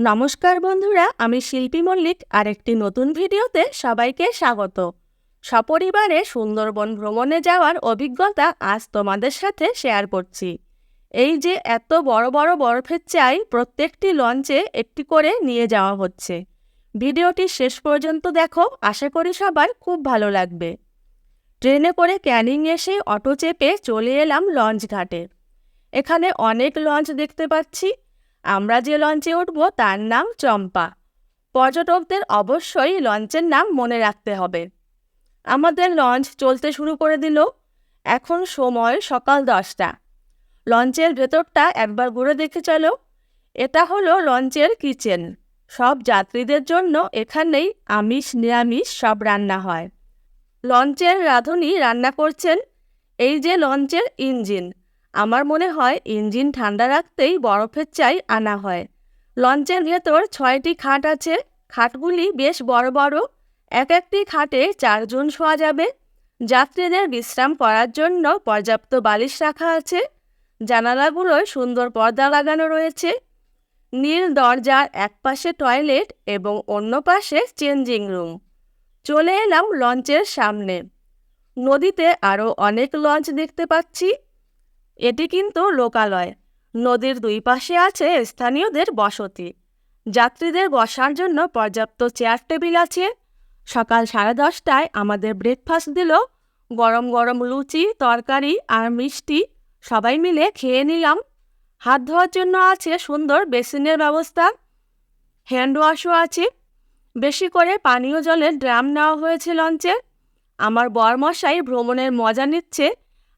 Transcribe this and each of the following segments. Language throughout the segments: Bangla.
নমস্কার বন্ধুরা, আমি শিল্পী মল্লিক আর একটি নতুন ভিডিওতে সবাইকে স্বাগত। সপরিবারে সুন্দরবন ভ্রমণে যাওয়ার অভিজ্ঞতা আজ তোমাদের সাথে শেয়ার করছি। এই যে এত বড় বড় বরফের চাই প্রত্যেকটি লঞ্চে একটি করে নিয়ে যাওয়া হচ্ছে। ভিডিওটি শেষ পর্যন্ত দেখো, আশা করি সবার খুব ভালো লাগবে। ট্রেনে করে ক্যানিং এসে অটো চেপে চলে এলাম লঞ্চ ঘাটে। এখানে অনেক লঞ্চ দেখতে পাচ্ছি আমরা যে লঞ্চে উঠব তার নাম চম্পা। পর্যটকদের অবশ্যই লঞ্চের নাম মনে রাখতে হবে। আমাদের লঞ্চ চলতে শুরু করে দিল। এখন সময় সকাল দশটা। লঞ্চের ভেতরটা একবার ঘুরে দেখে চলো। এটা হলো লঞ্চের কিচেন। সব যাত্রীদের জন্য এখানেই আমিষ, নিরামিষ সব রান্না হয়। লঞ্চের রাঁধুনি রান্না করছেন। এই যে লঞ্চের ইঞ্জিন আমার মনে হয় ইঞ্জিন ঠান্ডা রাখতেই বরফের চাই আনা হয়। লঞ্চের ভেতর ছয়টি খাট আছে। খাটগুলি বেশ বড় বড়। এক একটি খাটে চারজন শোয়া যাবে। যাত্রীদের বিশ্রাম করার জন্য পর্যাপ্ত বালিশ রাখা আছে। জানালাগুলোয় সুন্দর পর্দা লাগানো রয়েছে। নীল দরজার এক পাশে টয়লেট এবং অন্য পাশে চেঞ্জিং রুম। চলে এলাম লঞ্চের সামনে। নদীতে আরও অনেক লঞ্চ দেখতে পাচ্ছি। এটি কিন্তু লোকালয়। নদীর দুই পাশে আছে স্থানীয়দের বসতি। যাত্রীদের বসার জন্য পর্যাপ্ত চেয়ার টেবিল আছে। সকাল সাড়ে দশটায় আমাদের ব্রেকফাস্ট দিল। গরম গরম লুচি, তরকারি আর মিষ্টি সবাই মিলে খেয়ে নিলাম। হাত ধোয়ার জন্য আছে সুন্দর বেসিনের ব্যবস্থা। হ্যান্ড ওয়াশও আছে। বেশি করে পানীয় জলের ড্রাম নেওয়া হয়েছে লঞ্চে। আমার বরমশাই ভ্রমণের মজা নিচ্ছে।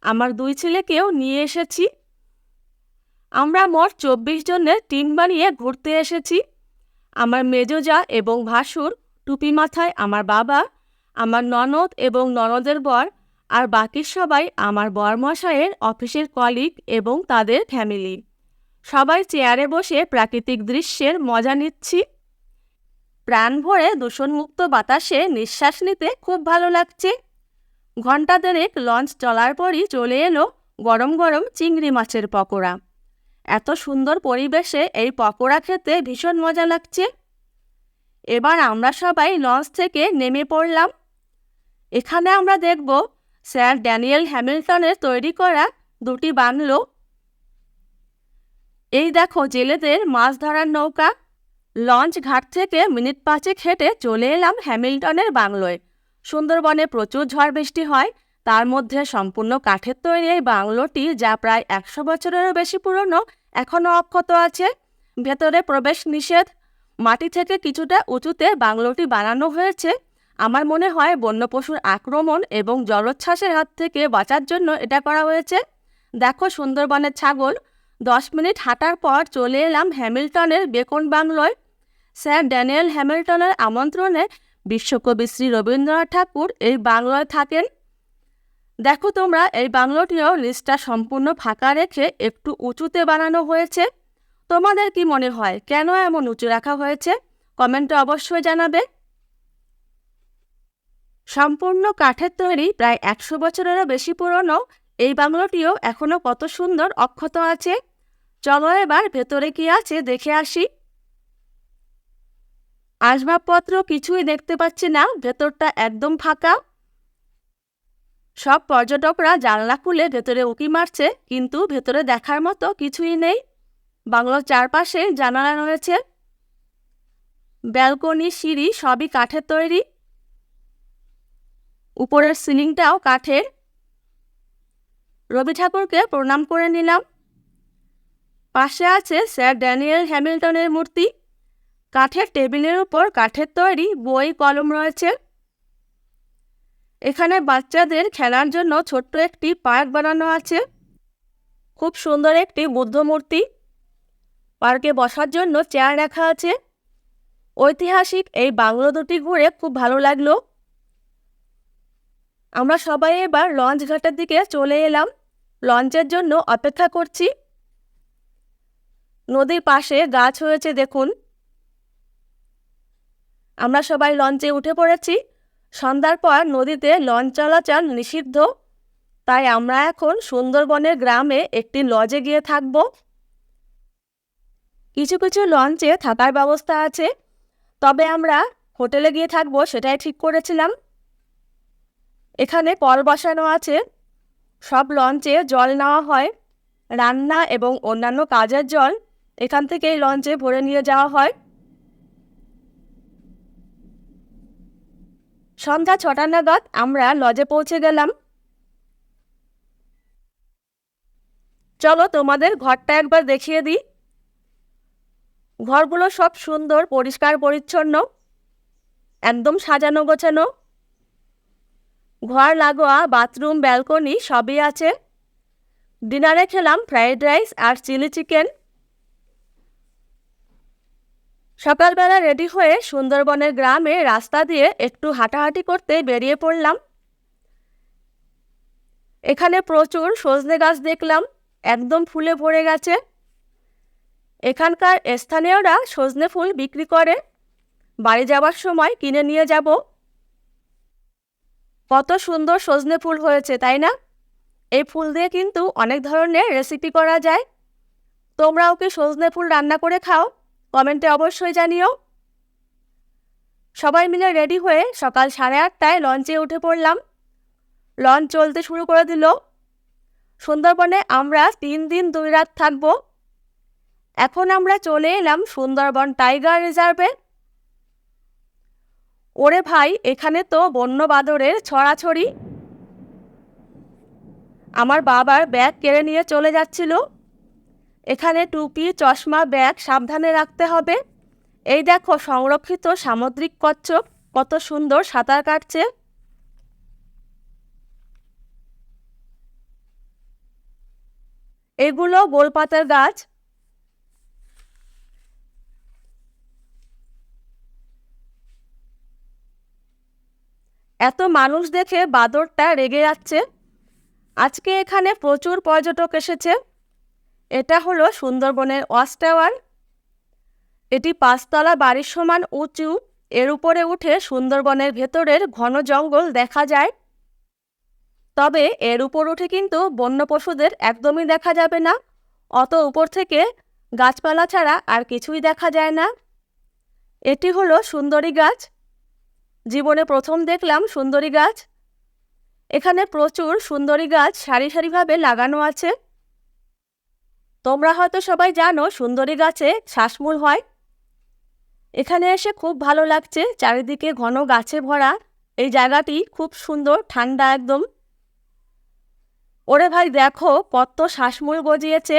আমার দুই ছেলেকেও নিয়ে এসেছি। আমরা মোট চব্বিশ জনের টিম বানিয়ে ঘুরতে এসেছি। আমার মেজোজা এবং ভাসুর, টুপি মাথায় আমার বাবা, আমার ননদ এবং ননদের বর আর বাকি সবাই আমার বরমশাইয়ের অফিসের কলিগ এবং তাদের ফ্যামিলি সবাই চেয়ারে বসে প্রাকৃতিক দৃশ্যের মজা নিচ্ছি। প্রাণ ভরে দূষণমুক্ত বাতাসে নিঃশ্বাস নিতে খুব ভালো লাগছে। ঘণ্টা দেড়েক লঞ্চ চলার পরই চলে এলো গরম গরম চিংড়ি মাছের পকোড়া। এত সুন্দর পরিবেশে এই পকোড়া খেতে ভীষণ মজা লাগছে। এবার আমরা সবাই লঞ্চ থেকে নেমে পড়লাম। এখানে আমরা দেখব স্যার ড্যানিয়েল হ্যামিল্টনের তৈরি করা দুটি বাংলো। এই দেখো জেলেদের মাছ ধরার নৌকা। লঞ্চ ঘাট থেকে মিনিট পাঁচেক হেঁটে চলে এলাম হ্যামিল্টনের বাংলোয়। সুন্দরবনে প্রচুর ঝড় বৃষ্টি হয়। তার মধ্যে সম্পূর্ণ কাঠের তৈরি এই বাংলোটি যা প্রায় একশো বছরেরও বেশি পুরনো, এখনও অক্ষত আছে। ভেতরে প্রবেশ নিষেধ। মাটি থেকে কিছুটা উঁচুতে বাংলোটি বানানো হয়েছে। আমার মনে হয় বন্য পশুর আক্রমণ এবং জলোচ্ছ্বাসের হাত থেকে বাঁচার জন্য এটা করা হয়েছে। দেখো সুন্দরবনের ছাগল। দশ মিনিট হাঁটার পর চলে এলাম হ্যামিল্টনের বেকন বাংলোয়। স্যার ড্যানিয়েল হ্যামিল্টনের আমন্ত্রণে বিশ্বকবি শ্রী রবীন্দ্রনাথ ঠাকুর এই বাংলায় থাকেন। দেখো তোমরা, এই বাংলোটিও লিস্টটা সম্পূর্ণ ফাঁকা রেখে একটু উঁচুতে বানানো হয়েছে। তোমাদের কি মনে হয়, কেন এমন উঁচু রাখা হয়েছে? কমেন্টে অবশ্যই জানাবে। সম্পূর্ণ কাঠের তৈরি, প্রায় একশো বছরেরও বেশি পুরনো, এই বাংলোটিও এখনও কত সুন্দর অক্ষত আছে। চলো এবার ভেতরে কি আছে দেখে আসি। আসবাবপত্র কিছুই দেখতে পাচ্ছি না, ভেতরটা একদম ফাঁকা। সব পর্যটকরা জানলা খুলে ভেতরে উঁকি মারছে, কিন্তু ভেতরে দেখার মতো কিছুই নেই। বাংলোর চারপাশে জানালা রয়েছে। ব্যালকনি, সিঁড়ি সবই কাঠের তৈরি। উপরের সিলিংটাও কাঠের। রবি ঠাকুরকে প্রণাম করে নিলাম। পাশে আছে স্যার ড্যানিয়েল হ্যামিল্টনের মূর্তি। কাঠের টেবিলের উপর কাঠের তৈরি বই কলম রয়েছে। এখানে বাচ্চাদের খেলার জন্য ছোট্ট একটি পার্ক বানানো আছে। খুব সুন্দর একটি বুদ্ধ মূর্তি। পার্কে বসার জন্য চেয়ার রাখা আছে। ঐতিহাসিক এই বাংলো দুটি ঘুরে খুব ভালো লাগল। আমরা সবাই এবার লঞ্চ ঘাটের দিকে চলে এলাম। লঞ্চের জন্য অপেক্ষা করছি। নদীর পাশে গাছ হয়েছে দেখুন। আমরা সবাই লঞ্চে উঠে পড়েছি। সন্ধ্যার পর নদীতে লঞ্চ চলাচল নিষিদ্ধ। তাই আমরা এখন সুন্দরবনের গ্রামে একটি লজে গিয়ে থাকব। কিছু কিছু লঞ্চে থাকার ব্যবস্থা আছে। তবে আমরা হোটেলে গিয়ে থাকব সেটাই ঠিক করেছিলাম। এখানে কল বসানো আছে। সব লঞ্চে জল নেওয়া হয়। রান্না এবং অন্যান্য কাজের জল এখান থেকেই লঞ্চে ভরে নিয়ে যাওয়া হয়। সন্ধ্যা ছটা নাগাদ আমরা লজে পৌঁছে গেলাম। চলো তোমাদের ঘরটা একবার দেখিয়ে দিই। ঘরগুলো সব সুন্দর, পরিষ্কার, পরিচ্ছন্ন, একদম সাজানো গোছানো। ঘর, লাগোয়া, বাথরুম, ব্যালকনি সবই আছে। ডিনারে খেলাম ফ্রাইড রাইস আর চিলি চিকেন। সকালবেলা রেডি হয়ে সুন্দরবনের গ্রামে রাস্তা দিয়ে একটু হাঁটাহাঁটি করতে বেরিয়ে পড়লাম। এখানে প্রচুর সজনে গাছ দেখলাম, একদম ফুলে ভরে গেছে। এখানকার স্থানীয়রা সজনে ফুল বিক্রি করে। বাড়ি যাওয়ার সময় কিনে নিয়ে যাব। কত সুন্দর সজনে ফুল হয়েছে, তাই না? এই ফুল দিয়ে কিন্তু অনেক ধরনের রেসিপি করা যায়। তোমরাও কি সজনে ফুল রান্না করে খাও? কমেন্টে অবশ্যই জানিও। সবাই মিলে রেডি হয়ে সকাল সাড়ে আটটায় লঞ্চে উঠে পড়লাম। লঞ্চ চলতে শুরু করে দিল। সুন্দরবনে আমরা তিন দিন দুই রাত থাকব। এখন আমরা চলে এলাম সুন্দরবন টাইগার রিজার্ভে। ওরে ভাই, এখানে তো বন্য বাদরের ছড়াছড়ি। আমার বাবার ব্যাগ কেড়ে নিয়ে চলে যাচ্ছিল। এখানে টুপি, চশমা, ব্যাগ সাবধানে রাখতে হবে। এই দেখো সংরক্ষিত সামুদ্রিক কচ্ছপ, কত সুন্দর সাঁতার কাটছে। এগুলো গোলপাতার গাছ। এত মানুষ দেখে বাদরটা রেগে যাচ্ছে। আজকে এখানে প্রচুর পর্যটক এসেছে। এটা হলো সুন্দরবনের ওয়াচ টাওয়ার এটি পাঁচতলা বাড়ির সমান উঁচু, এর উপরে উঠে সুন্দরবনের ভেতরের ঘন জঙ্গল দেখা যায়। তবে এর উপর উঠে কিন্তু বন্য পশুদের একদমই দেখা যাবে না, অত উপর থেকে গাছপালা ছাড়া আর কিছুই দেখা যায় না। এটি হলো সুন্দরী গাছ। জীবনে প্রথম দেখলাম সুন্দরী গাছ। এখানে প্রচুর সুন্দরী গাছ সারি সারিভাবে লাগানো আছে। তোমরা হয়তো সবাই জানো সুন্দরী গাছে শ্বাসমূল হয়। এখানে এসে খুব ভালো লাগছে, চারিদিকে ঘন গাছে ভরা। এই জায়গাটি খুব সুন্দর, ঠান্ডা একদম। ওরে ভাই, দেখো কত শ্বাসমূল গজিয়েছে।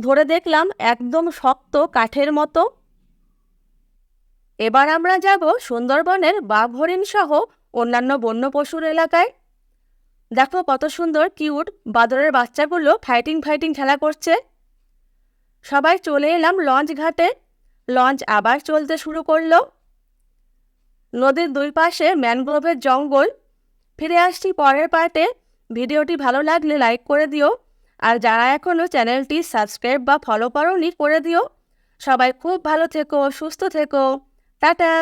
ধরে দেখলাম একদম শক্ত কাঠের মতো। এবার আমরা যাব সুন্দরবনের বাঘ হরিণ সহ অন্যান্য বন্য পশুর এলাকায়। দেখো কত সুন্দর, কিউট। বাদরের বাচ্চাগুলো ফাইটিং ফাইটিং খেলা করছে। সবাই চলে এলাম লঞ্চ ঘাটে। লঞ্চ আবার চলতে শুরু করল। নদীর দুই পাশে ম্যানগ্রোভের জঙ্গল। ফিরে আসছি পরের পার্টে ভিডিওটি ভালো লাগলে লাইক করে দিও। আর যারা এখনও চ্যানেলটি সাবস্ক্রাইব বা ফলো করোনি, করে দিও। সবাই খুব ভালো থেকো, সুস্থ থেকো। টাটা।